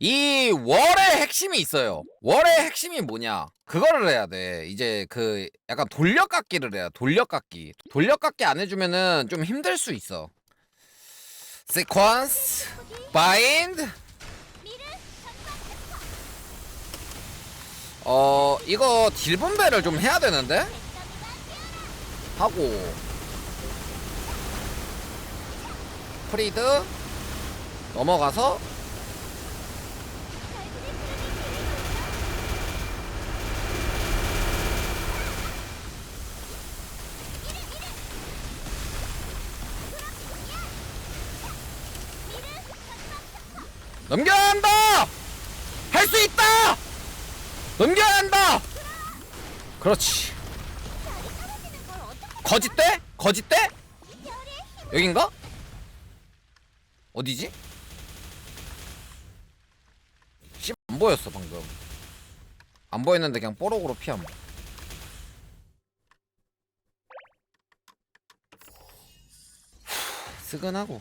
이 월의 핵심이 있어요. 월의 핵심이 뭐냐? 그거를 해야 돼. 이제 그 약간 돌려깎기를 해야 돌려깎기. 돌려깎기 안 해주면은 좀 힘들 수 있어. sequence, bind. 어 이거 딜 분배를 좀 해야 되는데 하고 프리드 넘어가서 넘겨야 한다! 할 수 있다! 넘겨야 한다! 그렇지. 거짓대? 거짓대? 여긴가? 어디지? 씨, 안 보였어, 방금. 안 보였는데 그냥 뽀록으로 피함. 후, 스근하고.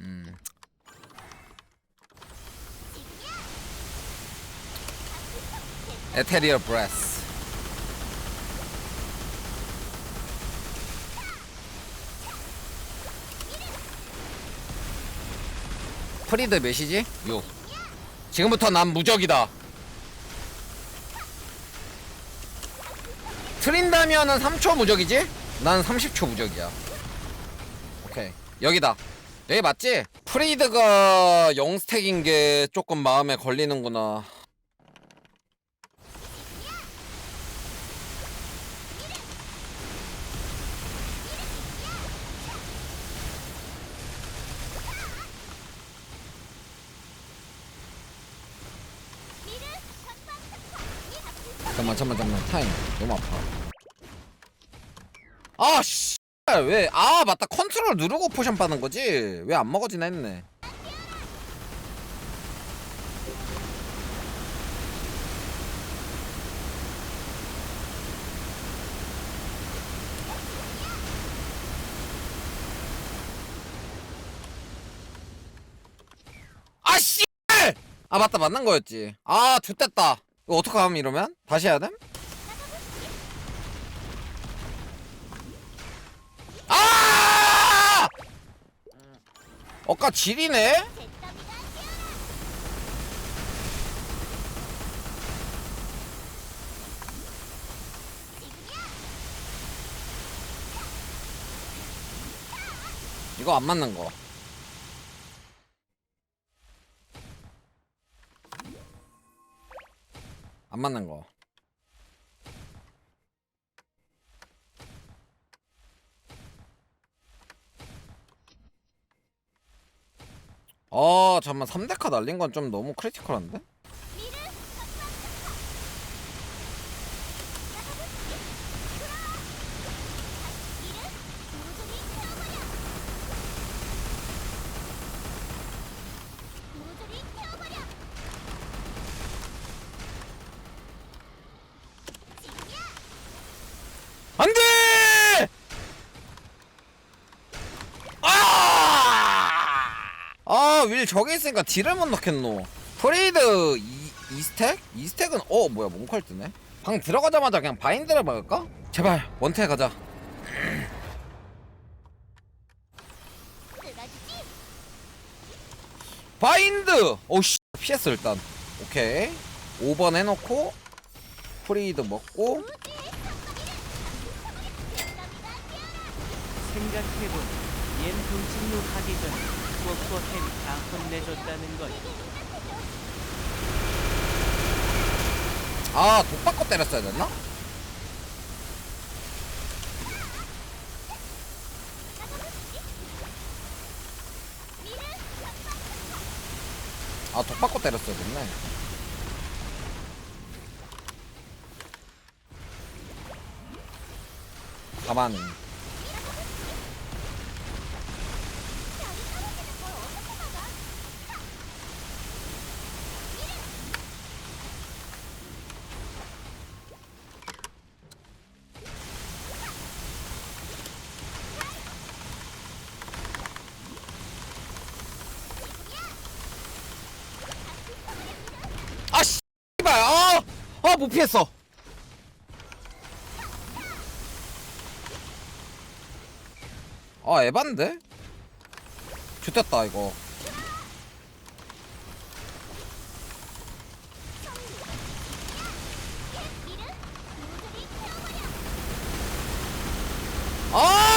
음. 에테리얼 브레스. 프리드 몇이지? 6. 지금부터 난 무적이다. 트린다면은 3초 무적이지? 난 30초 무적이야. 오케이. 여기다. 여기 맞지? 프리드가 0스택인 게 조금 마음에 걸리는구나. 잠깐만 잠깐만 잠깐만 타임 너무 아파 아 씨. 왜? 아 맞다 컨트롤 누르고 포션 빠는 거지? 왜 안 먹어지나 했네 아 씨! 아 맞다 만난 거였지 아 좋됐다 이거 어떡함 이러면? 다시 해야 됨? 아! 어까 지리네? 이거 안 맞는 거. 안 맞는 거. 아, 잠만 3대카 날린 건 좀 너무 크리티컬한데? 안 돼! 아! 아, 윌 저기 있으니까 딜을 못 넣겠노. 프레이드 이, 이 스택? 이 스택은 어, 뭐야, 몽컬 뜨네. 방 들어가자마자 그냥 바인드를 막을까? 제발, 원태 가자. 바인드! 오, 씨. 피했어, 일단. 오케이. 5번 해놓고, 프레이드 먹고, 생각해보니 얜 동친루 하기 전에 워커햄 다 혼내줬다는 걸 아, 독 바꿔 때렸어야 됐나? 아, 독 바꿔 때렸어야 됐네. 가만히. 못 피했어. 아, 에반데? 좋됐다, 이거. 아!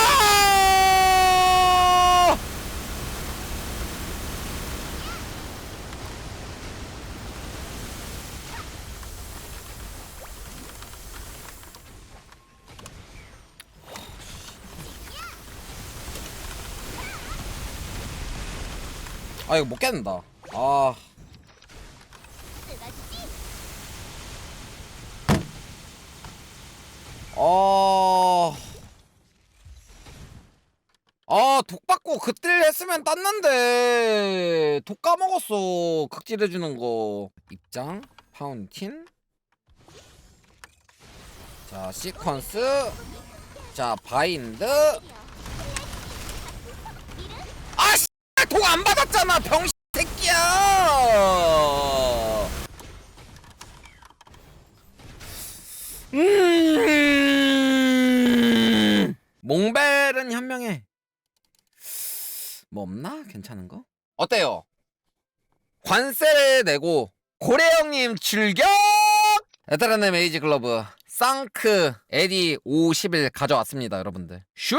아 이거 못 깼는다. 아. 아. 아, 독 받고 그뜰 했으면 땄는데 독 까먹었어. 극딜 해주는 거. 입장, 파운틴. 자, 시퀀스. 자, 바인드. 아, 씨! 받았잖아, 병신 새끼야. 음. 몽벨은 현명해. 뭐 없나? 괜찮은 거? 어때요? 관세를 내고 고래 형님 출격! 에테르네 메이지 글러브 쌍크 에디 50일 가져왔습니다, 여러분들. 슛!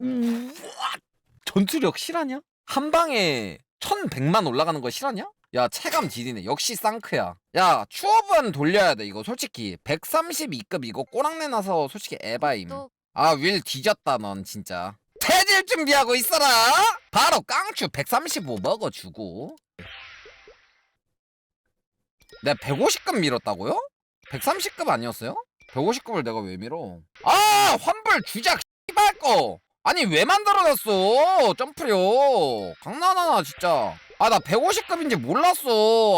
우와! 전투력 실하냐? 한 방에 1100만 올라가는 거 실하냐? 야 체감 디디네. 역시 쌍크야. 야 추업은 돌려야 돼 이거 솔직히. 132급 이거 꼬랑내 나서 솔직히 에바임. 또- 아 윌 뒤졌다 넌 진짜. 퇴질 준비하고 있어라! 바로 깡추 135 먹어주고. 내가 150급 밀었다고요? 130급 아니었어요? 150급을 내가 왜 밀어? 아 환불 주작 씨발 거 아니 왜 만들어놨어? 점프력. 강난하나 진짜. 아 나 150급인지 몰랐어.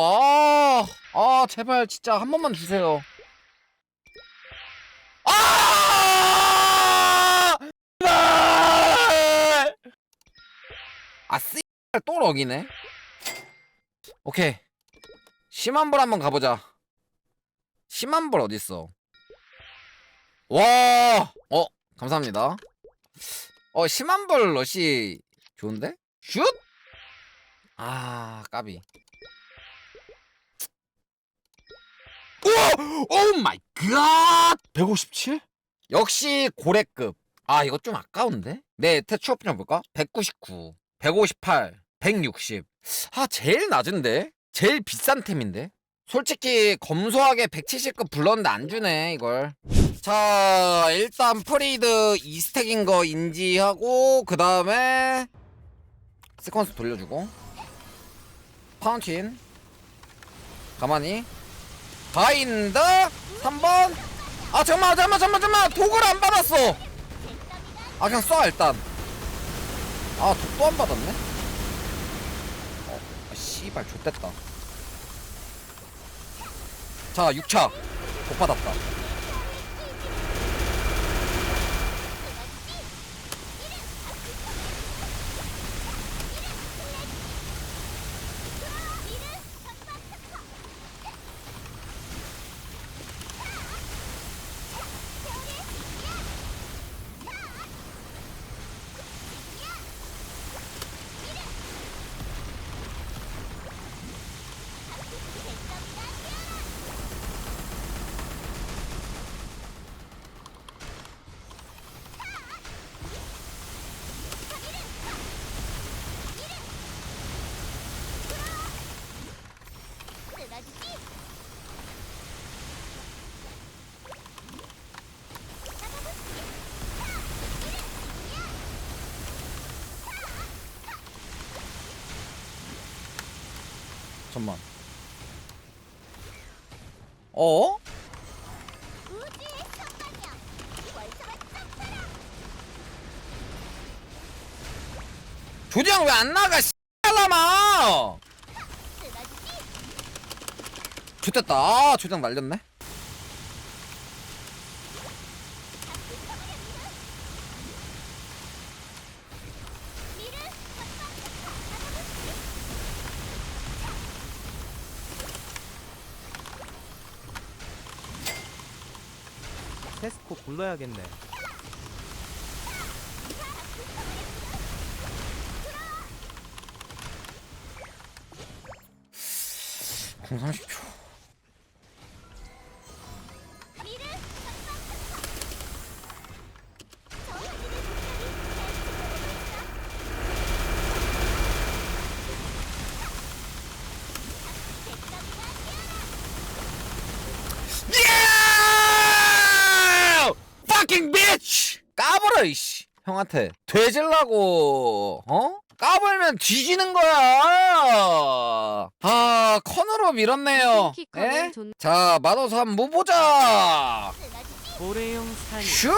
아, 아 제발 진짜 한 번만 주세요. 아! 아 씨발 또 럭이네. 오케이. 심한 불 한번 가보자. 심한 불 어딨어? 와! 어 감사합니다 어 심한불 러시 좋은데? 슛? 아 까비 우와 오 마이 갓 157? 역시 고래급 아 이거 좀 아까운데? 내 태추업 좀 볼까? 199 158 160 아 제일 낮은데? 제일 비싼 템인데? 솔직히 검소하게 170급 불렀는데 안 주네 이걸. 자 일단 프리드 2스택인 거 인지하고 그 다음에 세컨스 돌려주고. 파운틴. 가만히. 바인드! 3번! 아 잠깐만 잠깐만 잠깐만 잠깐만! 독을 안 받았어! 아 그냥 쏴 일단. 아 독도 안 받았네? 어 아, 씨발 좆됐다 자 6차 독 받았다 잠만. 어? 조장 왜 안 나가 씨발라마! 좋됐다. 아 조장 날렸네 테스코 불러야겠네. 공 30초. 이씨. 형한테 되질라고 어? 까불면 뒤지는 거야. 아 커너로 밀었네요. 에? 좋- 자 마도사 한번 보자. 고래용 슛!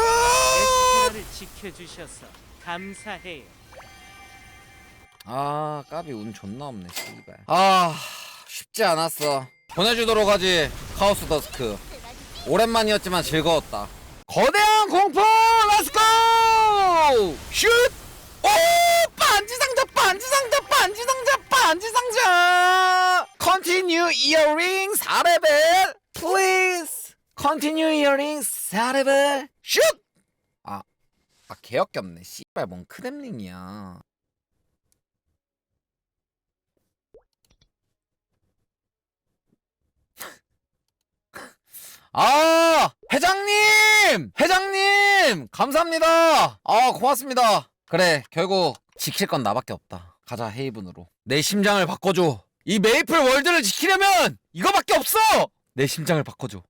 지켜주셔서 감사해요. 아 까비 운 존나 없네 씨발. 아 쉽지 않았어. 보내주도록 하지 카오스 더스크. 오랜만이었지만 즐거웠다. 거대한 공포! 슛! 오! 반지 상자 반지 상자 반지 상자 반지 상자! Continue earring 4레벨 please. Continue earring 4레벨 슛! 아, 아 개역겹네 씨발 뭔 크렘링이야. 아 회장님! 회장님! 감사합니다! 아 고맙습니다. 그래 결국 지킬 건 나밖에 없다. 가자 헤이븐으로. 내 심장을 바꿔줘. 이 메이플 월드를 지키려면 이거밖에 없어! 내 심장을 바꿔줘.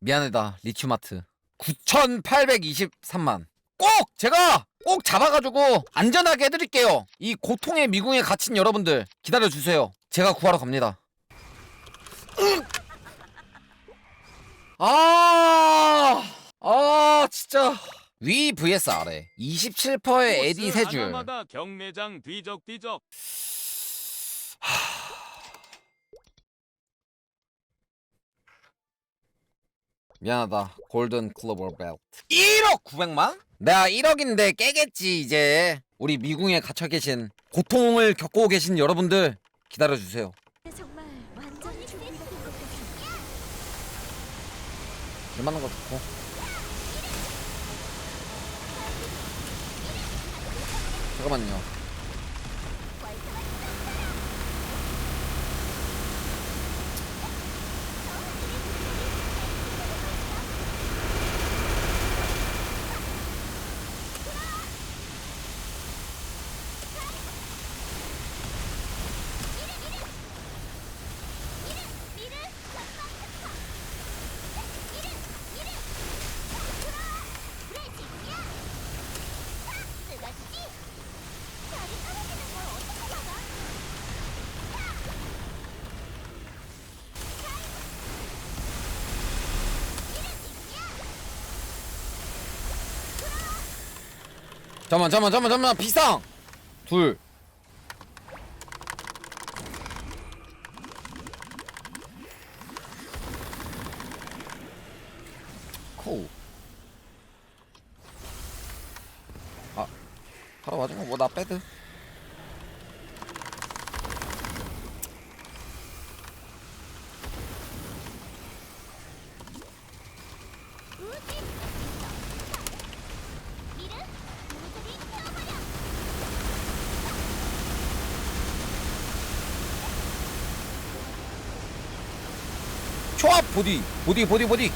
미안하다 리큐마트. 9823만. 꼭 제가 꼭 잡아가지고 안전하게 해드릴게요. 이 고통의 미궁에 갇힌 여러분들 기다려주세요. 제가 구하러 갑니다 아, 아, 진짜. 위 vs 아래. 27%의 에디 세 줄. 하나마다 경매장 뒤적뒤적 미안하다. 골든 클로버 벨트. 1억 900만? 내가 1억인데 깨겠지, 이제. 우리 미궁에 갇혀 계신, 고통을 겪고 계신 여러분들, 기다려 주세요. 정말 완전히 준비가 된것 같습니다. 얼마나 거 좋고. 잠깐만요. 잠깐만, 잠깐만, 잠깐만, 잠깐만. 비상! 둘. 코. 아, 바로 와준 거뭐 나 빼드. 초합 보디, 보디, 보디, 보디.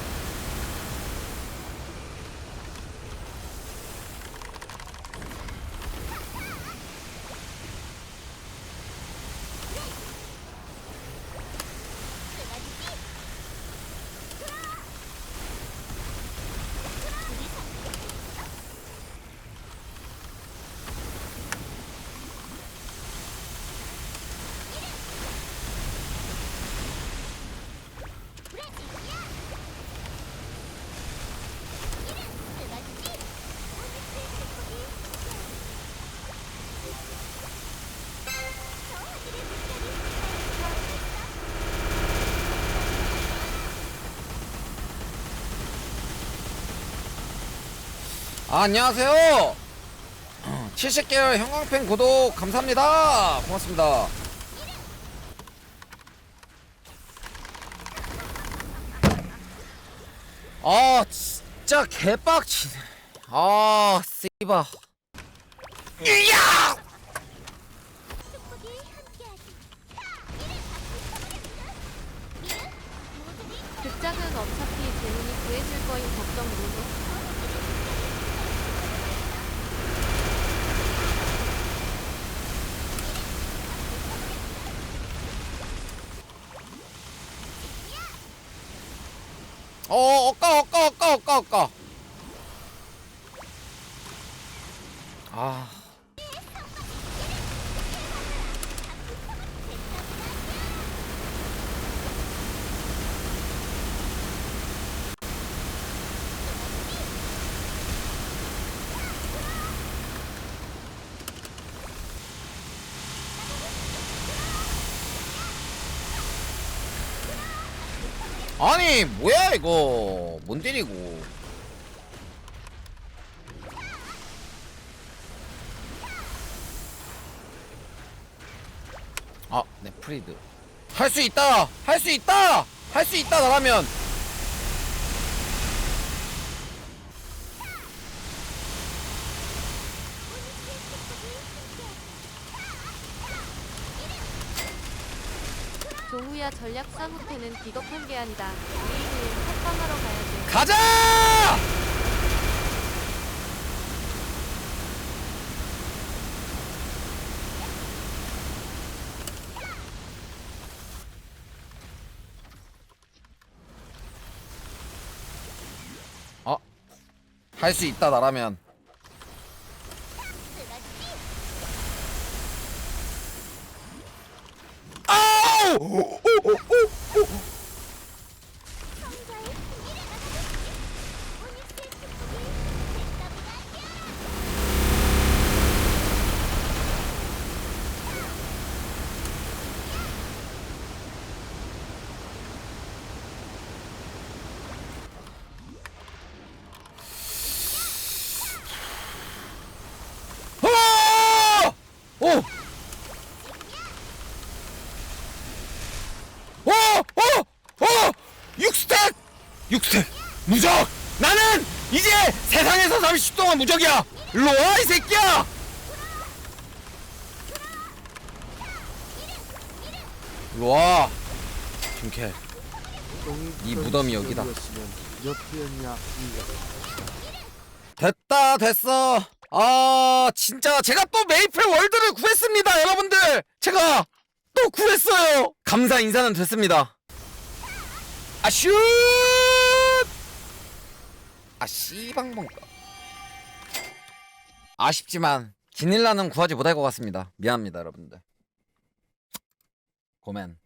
아, 안녕하세요. 70개월 형광펜 구독 감사합니다. 고맙습니다. 아 진짜 개빡치네 아 씨바 이야 극장은 어차피 재능이 구해줄 거인 걱정 무노. 어 엇가 엇가 엇가. 아 아니 뭐야 이거. 뭔 딜이고. 아네 프리드. 할 수 있다! 할 수 있다! 할 수 있다 나라면 종우야 전략 사 후퇴는 비겁한 게 아니다. 우리는 합방하러 가야 돼. 가자 어? 할 수 있다 나라면 아우! 오, 오, 오, 오, 오. 아! 오! 오! 오! 오! 6스택! 6스택! 무적! 나는 이제 세상에서 30초 동안 무적이야! 일로 와, 이 새끼야! 일로 와. 김캐. 이 무덤이 여기다. 됐다 됐어 아 진짜 제가 또 메이플 월드를 구했습니다 여러분들 제가 또 구했어요 감사 인사는 됐습니다 아슛 아 씨방방 아쉽지만 기닐라는 구하지 못할 것 같습니다. 미안합니다 여러분들. 고멘